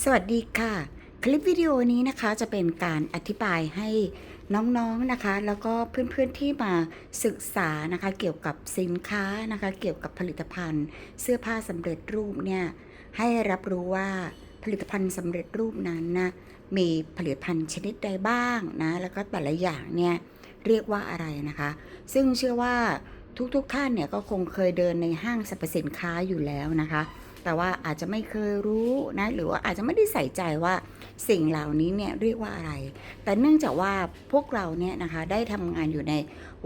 สวัสดีค่ะ คลิปวิดีโอนี้นะคะจะเป็นการอธิบายให้น้องๆนะคะ แล้วก็เพื่อนๆที่มาศึกษานะคะ เกี่ยวกับสินค้านะคะ เกี่ยวกับผลิตภัณฑ์ เสื้อผ้าสำเร็จรูปเนี่ยให้รับรู้ว่าผลิตภัณฑ์สำเร็จรูปนั้นนะมีผลิตภัณฑ์ชนิดใดบ้างนะแล้วก็แต่ละอย่างเนี่ยเรียกว่าอะไรนะคะ ซึ่งเชื่อว่าทุกๆท่านเนี่ยก็คงเคยเดินในห้างสรรพสินค้าอยู่แล้วนะคะ แต่ว่าอาจจะไม่เคยรู้นะหรือว่าอาจจะไม่ได้ใส่ใจว่าสิ่งเหล่านี้เนี่ยเรียกว่าอะไร แต่เนื่องจากว่าพวกเราเนี่ยนะคะได้ทำงานอยู่ใน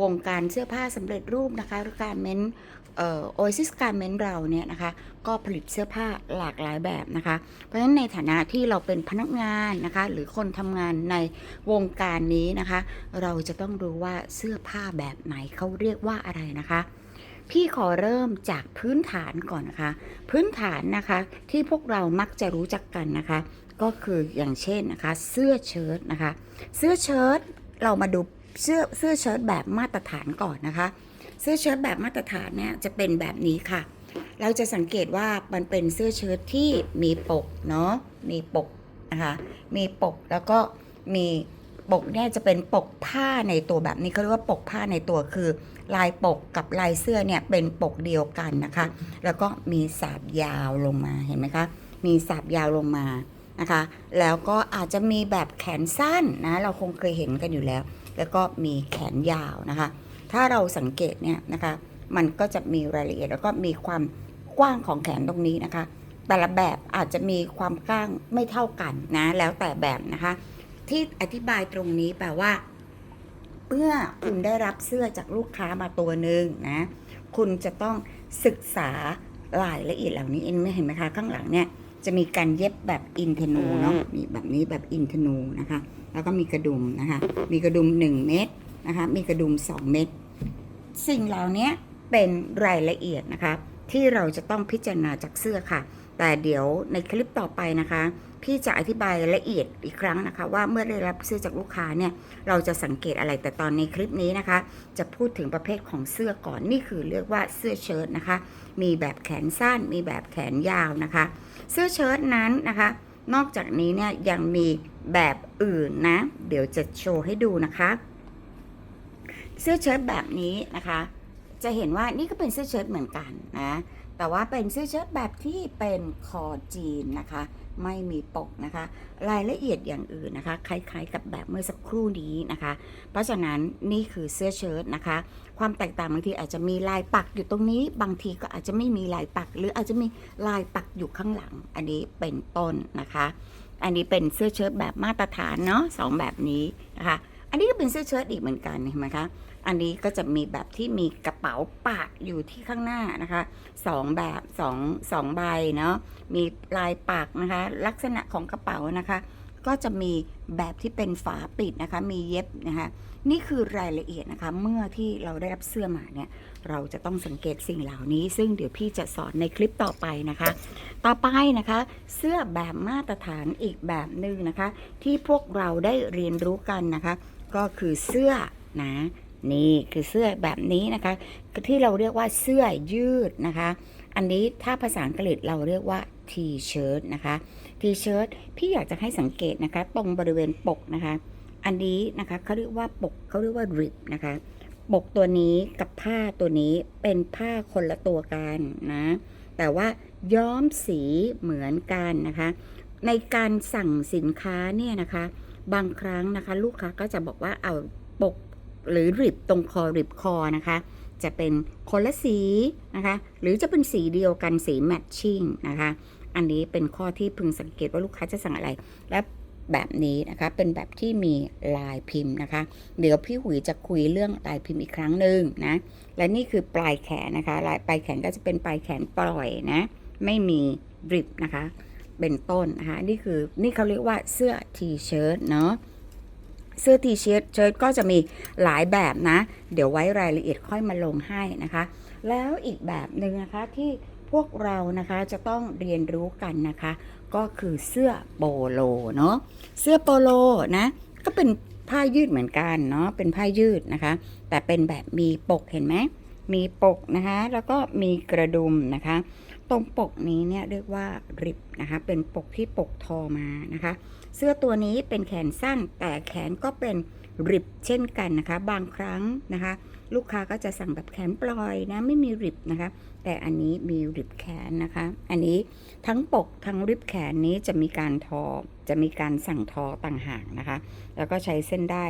วงการเสื้อผ้าสำเร็จรูปนะคะการเม้นเอ่อโอซิสการเมนเราเนี่ยนะคะก็ผลิตเสื้อผ้าหลากหลายแบบนะคะ เพราะฉะนั้นในฐานะที่เราเป็นพนักงานนะคะหรือคนทำงานในวงการนี้นะคะ เราจะต้องรู้ว่าเสื้อผ้าแบบไหนเขาเรียกว่าอะไรนะคะ พี่ขอเริ่มจากพื้นฐานก่อนนะคะ พื้นฐานนะคะที่พวกเรามักจะรู้จักกันนะคะ ก็คืออย่างเช่นนะคะ เสื้อเชิ้ตนะคะ เสื้อเชิ้ตเรามาดูเสื้อเสื้อเชิ้ตแบบมาตรฐานก่อนนะคะ เสื้อเชิ้ตแบบมาตรฐานเนี่ยจะเป็นแบบนี้ค่ะ เราจะสังเกตว่ามันเป็นเสื้อเชิ้ตที่มีปกเนาะมีปกนะคะมีปกแล้วก็มี ปกเนี่ยจะเป็นปกผ้าในตัวแบบนี้เขาเรียกว่าปกผ้าในตัวคือ ลายปกกับลายเสื้อเนี่ยเป็นปกเดียวกันนะคะ แล้วก็มีสาบยาวลงมาเห็นไหมคะ มีสาบยาวลงมานะคะ แล้วก็อาจจะมีแบบแขนสั้นนะ เราคงเคยเห็นกันอยู่แล้ว แล้วก็มีแขนยาวนะคะ ถ้าเราสังเกตเนี่ยนะคะ มันก็จะมีรายละเอียดแล้วก็มีความกว้างของแขนตรงนี้นะคะ แต่ละแบบอาจจะมีความกว้างไม่เท่ากันนะ แล้วแต่แบบนะคะ ที่อธิบายตรงนี้แปลว่า เมื่อคุณได้รับเสื้อจากลูกค้ามาตัวหนึ่งนะ คุณจะต้องศึกษารายละเอียดเหล่านี้เองไม่เห็นไหมคะข้างหลังเนี่ยจะมีการเย็บแบบอินเทนูเนาะมีแบบนี้แบบอินเทนูนะคะ แล้วก็มีกระดุมนะคะ มีกระดุม 1 เม็ดนะคะ มีกระดุม 2 เม็ดสิ่งเหล่านี้เป็นรายละเอียดนะคะ ที่เราจะต้องพิจารณาจากเสื้อค่ะ แต่เดี๋ยวในคลิปต่อไปนะคะ พี่จะอธิบายละเอียดอีกครั้งนะคะ ว่าเมื่อได้รับเสื้อจากลูกค้าเนี่ยเราจะสังเกตอะไรแต่ตอนในคลิปนี้นะคะ จะพูดถึงประเภทของเสื้อก่อนนี่คือเรียกว่าเสื้อเชิ้ตนะคะ มีแบบแขนสั้น มีแบบแขนยาวนะคะ เสื้อเชิ้ตนั้นนะคะ นอกจากนี้เนี่ยยังมีแบบอื่นนะ เดี๋ยวจะโชว์ให้ดูนะคะ เสื้อเชิ้ตแบบนี้นะคะ จะเห็นว่านี่ก็เป็นเสื้อเชิ้ตเหมือนกันนะ แต่ว่าเป็นเสื้อเชิ้ตแบบที่เป็นคอจีนนะคะ ไม่มีปกนะคะ รายละเอียดอย่างอื่นนะคะ คล้ายๆกับแบบเมื่อสักครู่นี้นะคะ เพราะฉะนั้นนี่คือเสื้อเชิ้ตนะคะ ความแตกต่างบางทีอาจจะมีลายปักอยู่ตรงนี้ บางทีก็อาจจะไม่มีลายปัก หรืออาจจะมีลายปักอยู่ข้างหลัง อันนี้เป็นต้นนะคะ อันนี้เป็นเสื้อเชิ้ตแบบมาตรฐานเนาะสองแบบนี้นะคะ อันนี้ก็เป็นเสื้อเชิ้ตอีกเหมือนกันเห็นไหมคะ อันนี้ก็จะมีแบบที่มีกระเป๋าปากอยู่ที่ข้างหน้านะคะสองแบบสองสองใบเนาะ มีลายปากนะคะ ลักษณะของกระเป๋านะคะ ก็จะมีแบบที่เป็นฝาปิดนะคะ มีเย็บนะคะ นี่คือรายละเอียดนะคะ เมื่อที่เราได้รับเสื้อมาเนี่ย เราจะต้องสังเกตสิ่งเหล่านี้ ซึ่งเดี๋ยวพี่จะสอนในคลิปต่อไปนะคะ ต่อไปนะคะ เสื้อแบบมาตรฐานอีกแบบหนึ่งนะคะ ที่พวกเราได้เรียนรู้กันนะคะ ก็คือเสื้อนะนี่คือเสื้อแบบนี้นะคะที่เราเรียกว่าเสื้อยืดนะคะ อันนี้ถ้าภาษาอังกฤษเราเรียกว่า T-shirt นะคะ T-shirt พี่อยากจะให้สังเกตนะคะ ตรงบริเวณปกนะคะ อันนี้นะคะเขาเรียกว่าปกเขาเรียกว่า rib นะคะปกตัวนี้กับผ้าตัวนี้เป็นผ้าคนละตัวกันนะแต่ว่าย้อมสีเหมือนกันนะคะ ในการสั่งสินค้าเนี่ยนะคะ บางครั้งนะคะ ลูกค้าก็จะบอกว่าเอาปกหรือริบตรงคอริบคอนะคะ จะเป็นคนละสีนะคะ หรือจะเป็นสีเดียวกันสีแมทชิ่งนะคะ อันนี้เป็นข้อที่พึงสังเกตว่าลูกค้าจะสั่งอะไร และแบบนี้นะคะเป็นแบบที่มีลายพิมพ์นะคะ เดี๋ยวพี่หุยจะคุยเรื่องลายพิมพ์อีกครั้งหนึ่งนะและนี่คือปลายแขนนะคะ ลายปลายแขนก็จะเป็นปลายแขนปล่อยนะ ไม่มีริบนะคะ เป็นต้นนะคะนี่คือนี่เขาเรียกว่าเสื้อทีเชิ้ตเนาะเสื้อทีเชิ้ตเชิ้ตก็จะมีหลายแบบนะ เดี๋ยวไว้รายละเอียดค่อยมาลงให้นะคะ แล้วอีกแบบหนึ่งนะคะที่พวกเรานะคะจะต้องเรียนรู้กันนะคะ ก็คือเสื้อโปโลเนาะเสื้อโปโลนะก็เป็นผ้ายืดเหมือนกันเนาะเป็นผ้ายืดนะคะ แต่เป็นแบบมีปกเห็นไหมมีปกนะคะ แล้วก็มีกระดุมนะคะ ตรงปกนี้เนี่ยเรียกว่าริบนะคะ เป็นปกที่ปกทอมานะคะ เสื้อตัวนี้เป็นแขนสั้นแต่แขนก็เป็นริบเช่นกันนะคะ บางครั้งนะคะ ลูกค้าก็จะสั่งแบบแขนปล่อยนะไม่มีริบนะคะ แต่อันนี้มีริบแขนนะคะ อันนี้ทั้งปกทั้งริบแขนนี้จะมีการทอ จะมีการสั่งทอต่างหากนะคะ แล้วก็ใช้เส้นได้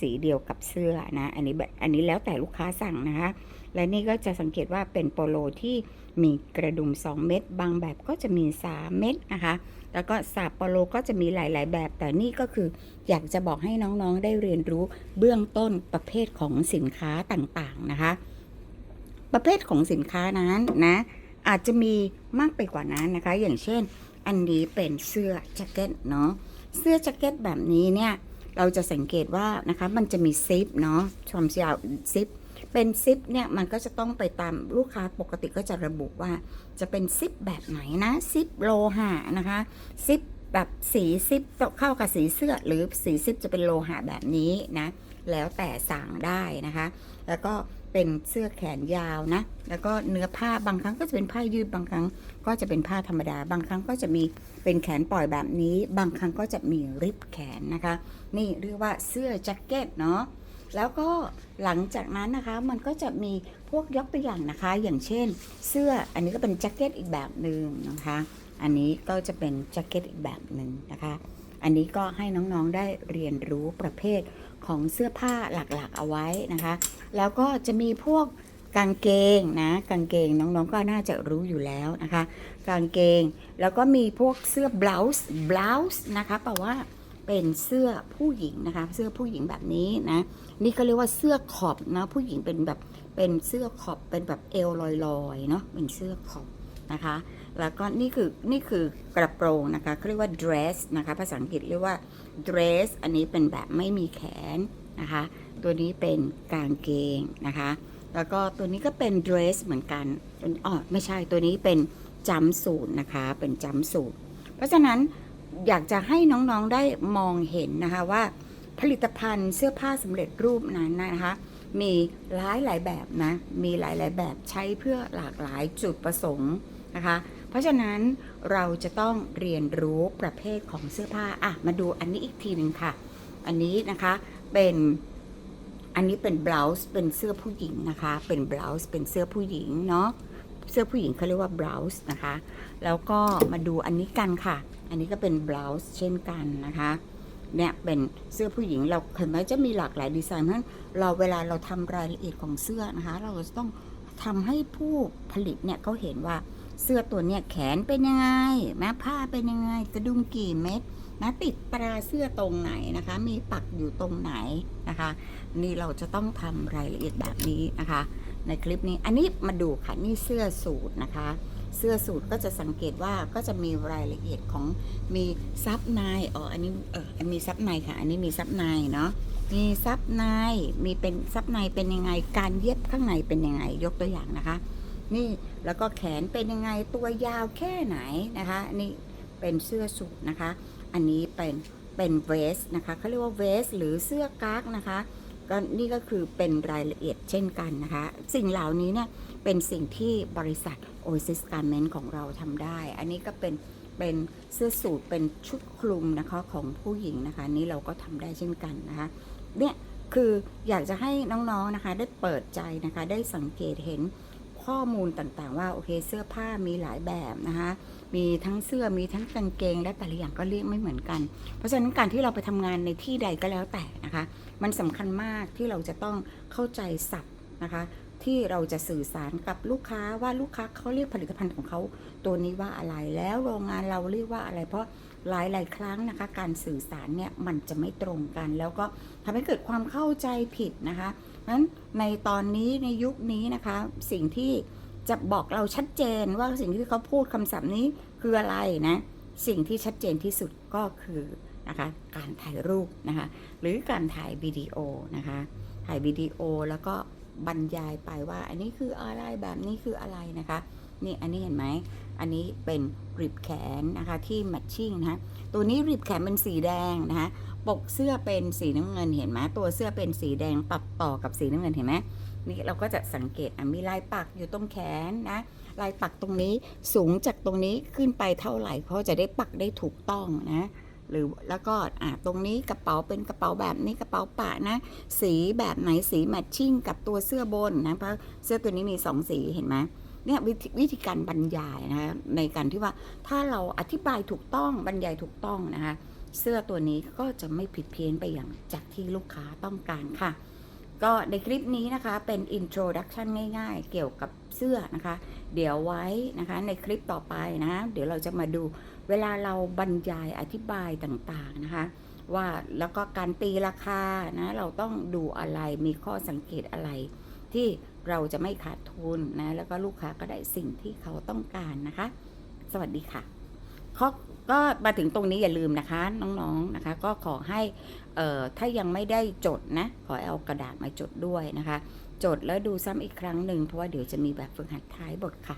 สีเดียวกับเสื้อนะ อันนี้แบบอันนี้แล้วแต่ลูกค้าสั่งนะคะ และนี่ก็จะสังเกตว่าเป็นโปโลที่มีกระดุม 2 เม็ดบางแบบก็จะมี 3 เม็ดนะคะแล้วก็สาบโปโลก็จะมีหลาย ๆ แบบ แต่นี่ก็คืออยากจะบอกให้น้องๆได้เรียนรู้เบื้องต้นประเภทของสินค้าต่างๆนะคะ ประเภทของสินค้านั้นนะอาจจะมีมากไปกว่านั้นนะคะ อย่างเช่น อันนี้เป็นเสื้อแจ็คเก็ตเนาะเสื้อแจ็คเก็ตแบบนี้เนี่ยเราจะสังเกตว่านะคะมันจะมีซิปเนาะชมยาวซิป เป็นซิปเนี่ยมันก็จะต้องไปตามลูกค้าปกติก็จะระบุว่าจะเป็นซิปแบบไหนนะซิปโลหะนะคะซิปแบบสีซิปเข้ากับสีเสื้อหรือสีซิปจะเป็นโลหะแบบนี้นะแล้วแต่สั่งได้นะคะ แล้วก็เป็นเสื้อแขนยาวนะ แล้วก็เนื้อผ้าบางครั้งก็จะเป็นผ้ายืดบางครั้ง ก็จะเป็นผ้าธรรมดา บางครั้งก็จะมีเป็นแขนปล่อยแบบนี้ บางครั้งก็จะมีริบแขนนะคะ นี่เรียกว่าเสื้อแจ็คเก็ตเนาะ แล้วก็หลังจากนั้นนะคะมันก็จะมีพวกยกตัวอย่างนะคะ อย่างเช่น เสื้ออันนี้ก็เป็นแจ็คเก็ตอีกแบบหนึ่งนะคะ อันนี้ก็จะเป็นแจ็คเก็ตอีกแบบหนึ่งนะคะ อันนี้ก็ให้น้องๆได้เรียนรู้ประเภทของเสื้อผ้าหลักๆเอาไว้นะคะ แล้วก็จะมีพวกกางเกงนะกางเกงน้องๆก็น่าจะรู้อยู่แล้วนะคะ กางเกงแล้วก็มีพวกเสื้อบล u ส์บล u ส์นะคะแปลว่า เป็นเสื้อผู้หญิงนะคะ เสื้อผู้หญิงแบบนี้นะ นี่เขาเรียกว่าเสื้อขอบนะผู้หญิงเป็นแบบเป็นเสื้อขอบเป็นแบบเอวลอยๆเนาะเป็นเสื้อขอบนะคะ แล้วก็นี่คือนี่คือกระโปรงนะคะเขาเรียกว่า dress นะคะภาษาอังกฤษเรียกว่า dress อันนี้เป็นแบบไม่มีแขนนะคะ ตัวนี้เป็นกางเกงนะคะ แล้วก็ตัวนี้ก็เป็น dress เหมือนกันเป็นอ๋อไม่ใช่ตัวนี้เป็นจัมสูทนะคะเป็นจัมสูทเพราะฉะนั้น อยากจะให้น้องๆได้มองเห็นนะคะว่าผลิตภัณฑ์เสื้อผ้าสำเร็จรูปนั้นนะคะ มีหลายหลายแบบนะ มีหลายหลายแบบใช้เพื่อหลากหลายจุดประสงค์นะคะ เพราะฉะนั้นเราจะต้องเรียนรู้ประเภทของเสื้อผ้าอะมาดูอันนี้อีกทีหนึ่งค่ะ อันนี้นะคะเป็นอันนี้เป็นบล u ส์เป็นเสื้อผู้หญิงนะคะ เป็นบล u ส์เป็นเสื้อผู้หญิงเนาะ เสื้อผู้หญิงเขาเรียกว่าบล u ส์นะคะ แล้วก็มาดูอันนี้กันค่ะ อันนี้ก็เป็นบล u ส์เช่นกันนะคะ เนี่ยเป็นเสื้อผู้หญิงเราเห็นไหมจะมีหลากหลายดีไซน์เพราะฉะนั้นเราเวลาเราทำรายละเอียดของเสื้อนะคะ เราจะต้องทำให้ผู้ผลิตเนี่ยเขาเห็นว่าเสื้อตัวเนี่ยแขนเป็นยังไงแม้ผ้าเป็นยังไงกระดุมกี่เม็ดนะติดตราเสื้อตรงไหนนะคะ มีปักอยู่ตรงไหนนะคะ นี่เราจะต้องทำรายละเอียดแบบนี้นะคะ ในคลิปนี้ อันนี้มาดูค่ะ นี่เสื้อสูทนะคะ เสื้อสูทก็จะสังเกตว่าก็จะมีรายละเอียดของมีซับในอ๋ออันนี้เออมีซับในค่ะ อันนี้มีซับในเนาะมีซับในมีเป็นซับในเป็นยังไง การเย็บข้างในเป็นยังไง ยกตัวอย่างนะคะ นี่แล้วก็แขนเป็นยังไงตัวยาวแค่ไหนนะคะ นี่เป็นเสื้อสูทนะคะ อันนี้เป็นเป็นเวสนะคะเขาเรียกว่าเวสหรือเสื้อกั๊กนะคะ ก็นี่ก็คือเป็นรายละเอียดเช่นกันนะคะ สิ่งเหล่านี้เนี่ยเป็นสิ่งที่บริษัท Oasis Garment ของเราทำได้ อันนี้ก็เป็นเป็นเสื้อสูทเป็นชุดคลุมนะคะของผู้หญิงนะคะนี่เราก็ทำได้เช่นกันนะคะเนี่ยคืออยากจะให้น้องๆนะคะได้เปิดใจนะคะได้สังเกตเห็น ข้อมูลต่างๆ ว่าโอเคเสื้อผ้ามีหลายแบบนะคะมีทั้งเสื้อมีทั้งกางเกง และแต่ละอย่างก็เรียกไม่เหมือนกัน เพราะฉะนั้นการที่เราไปทำงานในที่ใดก็แล้วแต่นะคะ มันสำคัญมากที่เราจะต้องเข้าใจศัพท์นะคะ ที่เราจะสื่อสารกับลูกค้าว่าลูกค้าเขาเรียกผลิตภัณฑ์ของเขาตัวนี้ว่าอะไรแล้วโรงงานเราเรียกว่าอะไร เพราะหลายหลายครั้งนะคะ การสื่อสารเนี่ยมันจะไม่ตรงกัน แล้วก็ทำให้เกิดความเข้าใจผิดนะคะเพราะฉะนั้นในตอนนี้ในยุคนี้นะคะ สิ่งที่จะบอกเราชัดเจนว่าสิ่งที่เขาพูดคำศัพท์นี้คืออะไรนะสิ่งที่ชัดเจนที่สุดก็คือนะคะการถ่ายรูปนะคะหรือการถ่ายวิดีโอนะคะถ่ายวิดีโอแล้วก็ บรรยายไปว่า อันนี้คืออะไรแบบนี้คืออะไรนะคะ นี่อันนี้เห็นไหม อันนี้เป็นริบแขนนะคะที่แมทชิ่งนะะตัวนี้ริบแขนเป็นสีแดงนะคะปกเสื้อเป็นสีน้ำเงินเห็นไหมตัวเสื้อเป็นสีแดงตัดต่อกับสีน้ำเงินเห็นไหมนี่เราก็จะสังเกตอะมีลายปักอยู่ตรงแขนนะลายปักตรงนี้สูงจากตรงนี้ขึ้นไปเท่าไหร่เพราะจะได้ปักได้ถูกต้องนะ หรือแล้วก็อะตรงนี้กระเป๋าเป็นกระเป๋าแบบนี้กระเป๋าปะนะ สีแบบไหนสีแมทชิ่งกับตัวเสื้อบนนะเพราะเสื้อตัวนี้มีสองสีเห็นไหมเนี่ยวิธีวิธีการบรรยายนะคะในการที่ว่าถ้าเราอธิบายถูกต้องบรรยายถูกต้องนะคะเสื้อตัวนี้ก็จะไม่ผิดเพี้ยนไปอย่างจากที่ลูกค้าต้องการค่ะ ก็ในคลิปนี้นะคะเป็น introduction ง่ายๆ เกี่ยวกับเสื้อนะคะ เดี๋ยวไว้นะคะในคลิปต่อไปนะ เดี๋ยวเราจะมาดู เวลาเราบรรยายอธิบายต่างๆนะคะ ว่าแล้วก็การตีราคานะเราต้องดูอะไรมีข้อสังเกตอะไร ที่เราจะไม่ขาดทุนนะแล้วก็ลูกค้าก็ได้สิ่งที่เขาต้องการนะคะ สวัสดีค่ะข้อก็มาถึงตรงนี้อย่าลืมนะคะน้องๆนะคะ ก็ขอให้เออถ้ายังไม่ได้จดนะขอเอากระดาษมาจดด้วยนะคะ จดแล้วดูซ้ำอีกครั้งหนึ่งเพราะว่าเดี๋ยวจะมีแบบฝึกหัดท้ายบทค่ะ